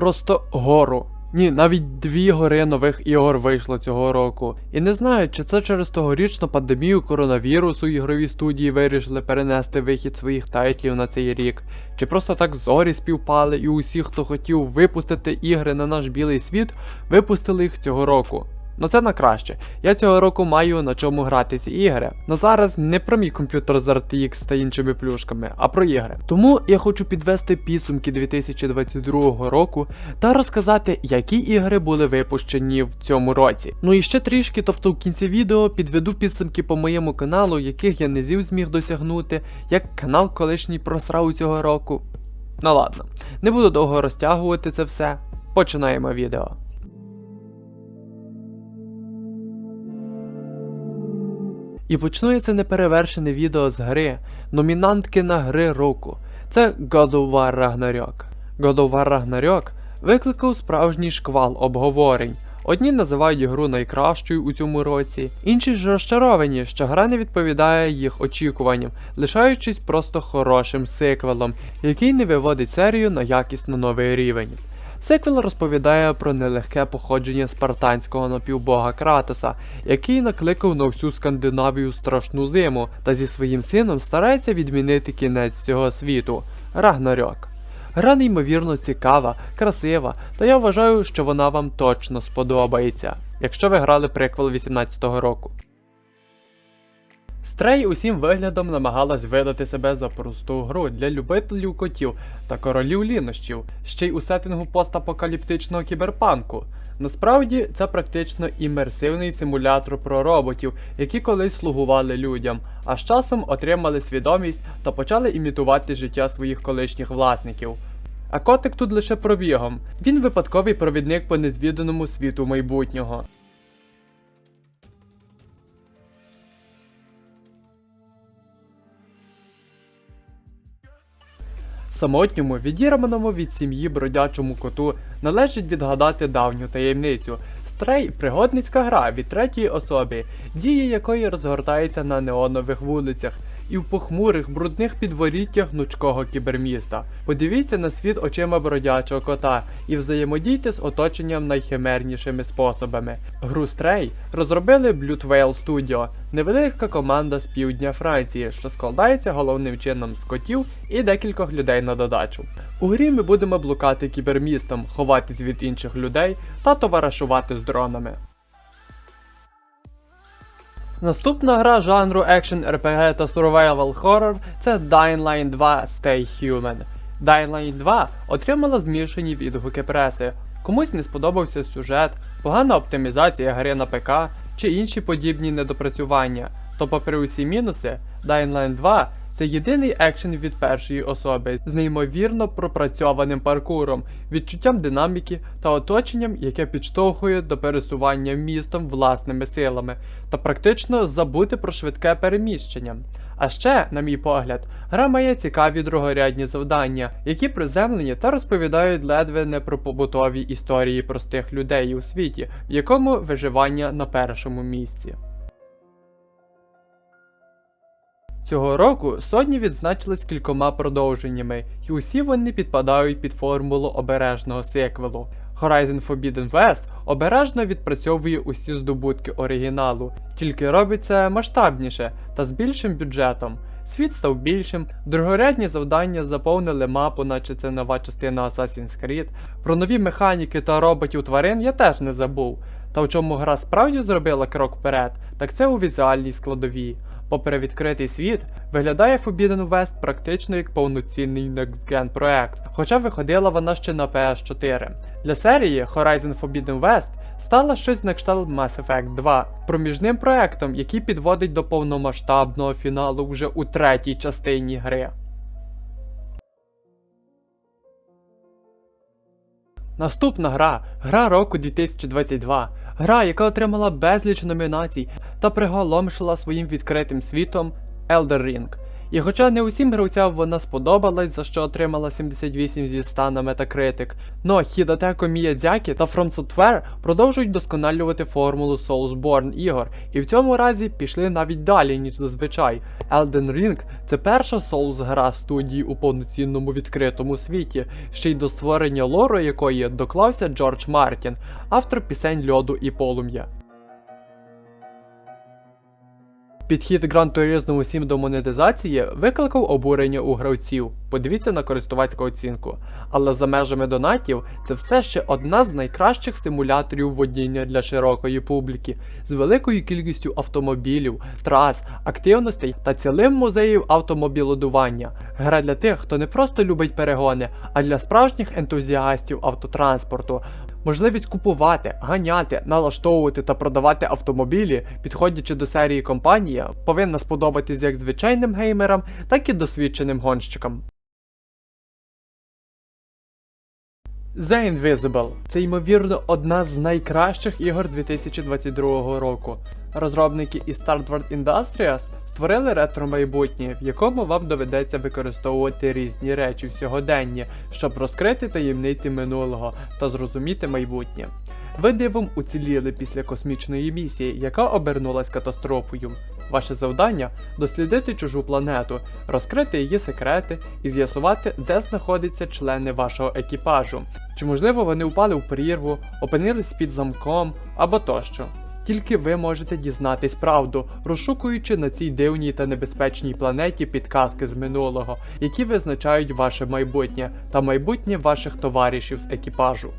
просто гору. Ні, навіть дві гори нових ігор вийшло цього року. І не знаю, чи це через тогорічну пандемію коронавірусу ігрові студії вирішили перенести вихід своїх тайтлів на цей рік, чи просто так зорі співпали, і усі, хто хотів випустити ігри на наш білий світ, випустили їх цього року. Ну це на краще. Я цього року маю на чому грати ці ігри. Но зараз не про мій комп'ютер з RTX та іншими плюшками, а про ігри. Тому я хочу підвести підсумки 2022 року та розказати, які ігри були випущені в цьому році. Ну і ще трішки, тобто в кінці відео підведу підсумки по моєму каналу, яких я не зів зміг досягнути, як канал колишній просрав цього року. Ну ладно, не буду довго розтягувати це все. Починаємо відео. І почну неперевершене відео з гри, номінантки на гри року. Це God of War Ragnarok. God War Ragnarok викликав справжній шквал обговорень. Одні називають гру найкращою у цьому році, інші ж розчаровані, що гра не відповідає їх очікуванням, лишаючись просто хорошим сиквелом, який не виводить серію на якісно новий рівень. Сиквел розповідає про нелегке походження спартанського напівбога Кратоса, який накликав на всю Скандинавію страшну зиму та зі своїм сином старається відмінити кінець всього світу Рагнарьок. Гра неймовірно цікава, красива, та я вважаю, що вона вам точно сподобається, якщо ви грали приквел 18-го року. Стрей усім виглядом намагалась видати себе за просту гру для любителів котів та королів лінощів, ще й у сеттингу постапокаліптичного кіберпанку. Насправді це практично імерсивний симулятор про роботів, які колись слугували людям, а з часом отримали свідомість та почали імітувати життя своїх колишніх власників. А котик тут лише пробігом. Він випадковий провідник по незвіданому світу майбутнього. Самотньому, відірваному від сім'ї бродячому коту належить відгадати давню таємницю. Стрей пригодницька гра від третьої особи, дії якої розгортається на неонових вулицях і в похмурих брудних підворіттях гнучкого кіберміста. Подивіться на світ очима бродячого кота і взаємодійте з оточенням найхимернішими способами. Гру Stray розробили Blue Whale Studio, невелика команда з півдня Франції, що складається головним чином з котів і декількох людей на додачу. У грі ми будемо блукати кібермістом, ховатись від інших людей та товаришувати з дронами. Наступна гра жанру Action RPG та Survival Horror це Dying Line 2 Stay Human. Dying Line 2 отримала змішані відгуки преси. Комусь не сподобався сюжет, погана оптимізація гри на ПК чи інші подібні недопрацювання. То, попри усі мінуси, Dying Line 2 це єдиний екшен від першої особи з неймовірно пропрацьованим паркуром, відчуттям динаміки та оточенням, яке підштовхує до пересування містом власними силами, та практично забути про швидке переміщення. А ще, на мій погляд, гра має цікаві другорядні завдання, які приземлені та розповідають ледве не про побутові історії простих людей у світі, в якому виживання на першому місці. Цього року сотні відзначились кількома продовженнями, і усі вони підпадають під формулу обережного сиквелу. Horizon Forbidden West обережно відпрацьовує усі здобутки оригіналу, тільки робить це масштабніше та з більшим бюджетом. Світ став більшим, другорядні завдання заповнили мапу, наче це нова частина Assassin's Creed. Про нові механіки та роботів тварин я теж не забув. Та в чому гра справді зробила крок вперед, так це у візуальній складовій. Попри відкритий світ, виглядає Forbidden West практично як повноцінний next-gen проект, хоча виходила вона ще на PS4. Для серії Horizon Forbidden West стала щось на кшталт Mass Effect 2, проміжним проектом, який підводить до повномасштабного фіналу вже у третій частині гри. Наступна гра гра року 2022. Гра, яка отримала безліч номінацій та приголомшила своїм відкритим світом Elder Ring. І хоча не усім гравцям вона сподобалась, за що отримала 78 зі 100 на Metacritic, но Hideteko Miyazaki та From Software продовжують досконалювати формулу Soulsborne ігор, і в цьому разі пішли навіть далі, ніж зазвичай. Elden Ring це перша Souls гра студії у повноцінному відкритому світі, ще й до створення лору якої доклався Джордж Мартін, автор пісень льоду і полум'я. Підхід Gran Turismo 7 до монетизації викликав обурення у гравців. Подивіться на користувацьку оцінку. Але за межами донатів це все ще одна з найкращих симуляторів водіння для широкої публіки, з великою кількістю автомобілів, трас, активностей та цілим музеїв автомобілодування. Гра для тих, хто не просто любить перегони, а для справжніх ентузіастів автотранспорту. Можливість купувати, ганяти, налаштовувати та продавати автомобілі, підходячи до серії компанія, повинна сподобатись як звичайним геймерам, так і досвідченим гонщикам. The Invisible це ймовірно одна з найкращих ігор 2022 року. Розробники із Starward Industries створили ретро майбутнє, в якому вам доведеться використовувати різні речі в сьогоденні, щоб розкрити таємниці минулого та зрозуміти майбутнє. Ви дивом уціліли після космічної місії, яка обернулась катастрофою. Ваше завдання дослідити чужу планету, розкрити її секрети і з'ясувати, де знаходяться члени вашого екіпажу. Чи можливо вони впали в прірву, опинились під замком або тощо. Тільки ви можете дізнатись правду, розшукуючи на цій дивній та небезпечній планеті підказки з минулого, які визначають ваше майбутнє та майбутнє ваших товаришів з екіпажу.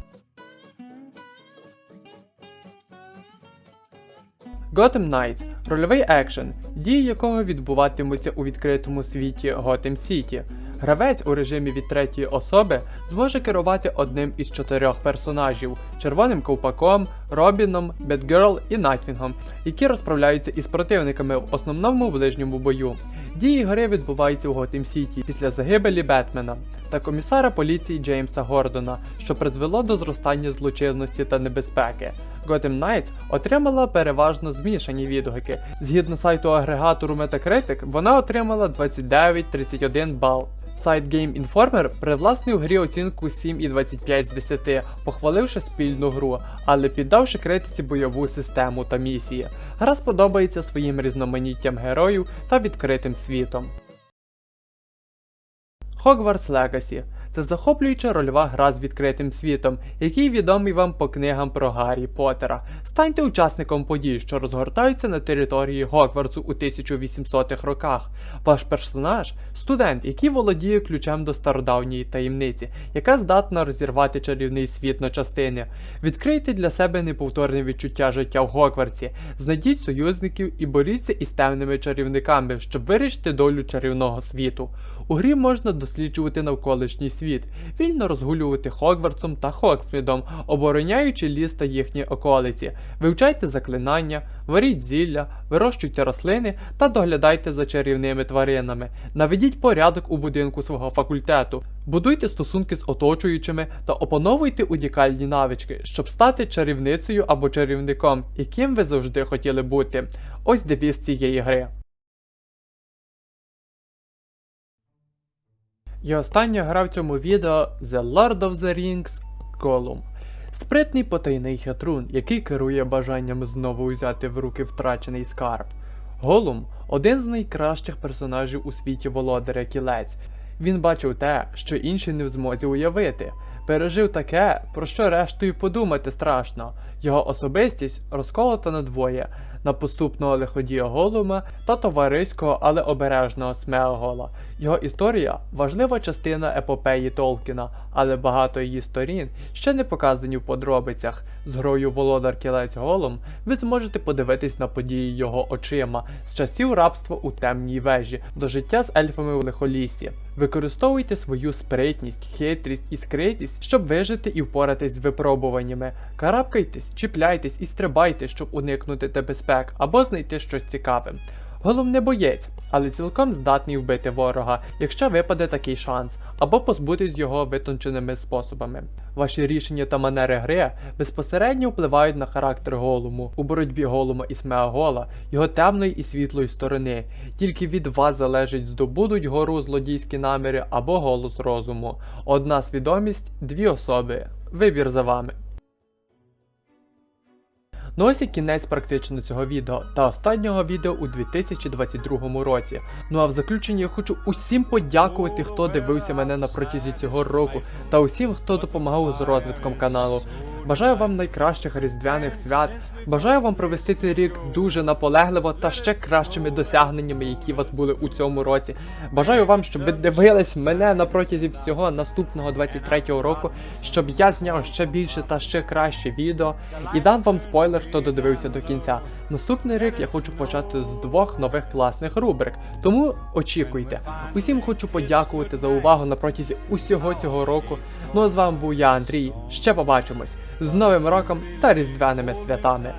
Gotham Knights – рольовий екшен, дії якого відбуватимуться у відкритому світі Gotham City. Гравець у режимі від третьої особи зможе керувати одним із чотирьох персонажів червоним ковпаком, Робіном, Бетгерл і Найтвінгом, які розправляються із противниками в основному ближньому бою. Дії гри відбуваються у Готем Сіті після загибелі Бетмена та комісара поліції Джеймса Гордона, що призвело до зростання злочинності та небезпеки. Gotham Knights отримала переважно змішані відгуки. Згідно сайту агрегатору Metacritic, вона отримала 29-31 бал. Сайт Game Informer привласнив грі оцінку 7,25 з 10, похваливши спільну гру, але піддавши критиці бойову систему та місії. Гра сподобається своїм різноманіттям героїв та відкритим світом. Hogwarts Legacy це захоплююча рольова гра з відкритим світом, який відомий вам по книгам про Гаррі Поттера. Станьте учасником подій, що розгортаються на території Гогвартсу у 1800-х роках. Ваш персонаж студент, який володіє ключем до стародавньої таємниці, яка здатна розірвати чарівний світ на частини. Відкрийте для себе неповторне відчуття життя в Гогвартсі, знайдіть союзників і боріться із темними чарівниками, щоб вирішити долю чарівного світу. У грі можна досліджувати навколишній світ, вільно розгулювати Хогвартсом та Хоксмідом, обороняючи ліс та їхні околиці. Вивчайте заклинання, варіть зілля, вирощуйте рослини та доглядайте за чарівними тваринами. Наведіть порядок у будинку свого факультету, будуйте стосунки з оточуючими та опановуйте унікальні навички, щоб стати чарівницею або чарівником, яким ви завжди хотіли бути. Ось девіз цієї гри. І остання гра в цьому відео The Lord of the Rings Gollum. Спритний потайний хитрун, який керує бажанням знову взяти в руки втрачений скарб. Голум один з найкращих персонажів у світі володаря кілець. Він бачив те, що інші не в змозі уявити. Пережив таке, про що рештою подумати страшно. Його особистість розколота на двоє на поступного лиходія Голума та товариського, але обережного Смеогола. Його історія важлива частина епопеї Толкіна, але багато її сторін ще не показані в подробицях. З грою Володар Кілець Голум ви зможете подивитись на події його очима з часів рабства у темній вежі до життя з ельфами в лихолісі. Використовуйте свою спритність, хитрість і скритість, щоб вижити і впоратись з випробуваннями. Карабкайтесь, чіпляйтесь і стрибайте, щоб уникнути небезпек або знайти щось цікаве. Голум не боєць, але цілком здатний вбити ворога, якщо випаде такий шанс, або позбутись його витонченими способами. Ваші рішення та манери гри безпосередньо впливають на характер голуму у боротьбі голума і смеагола, його темної і світлої сторони. Тільки від вас залежить, здобудуть гору злодійські наміри або голос розуму. Одна свідомість, дві особи. Вибір за вами. Ну ось і кінець практично цього відео та останнього відео у 2022 році. Ну а в заключенні я хочу усім подякувати, хто дивився мене на протязі цього року, та усім, хто допомагав з розвитком каналу. Бажаю вам найкращих різдвяних свят. Бажаю вам провести цей рік дуже наполегливо та ще кращими досягненнями, які у вас були у цьому році. Бажаю вам, щоб ви дивились мене на протязі всього наступного 23-го року, щоб я зняв ще більше та ще краще відео. І дам вам спойлер, хто додивився до кінця. Наступний рік я хочу почати з двох нових класних рубрик, тому очікуйте. Усім хочу подякувати за увагу на протязі усього цього року. Ну а з вами був я, Андрій. Ще побачимось з Новим роком та Різдвяними святами.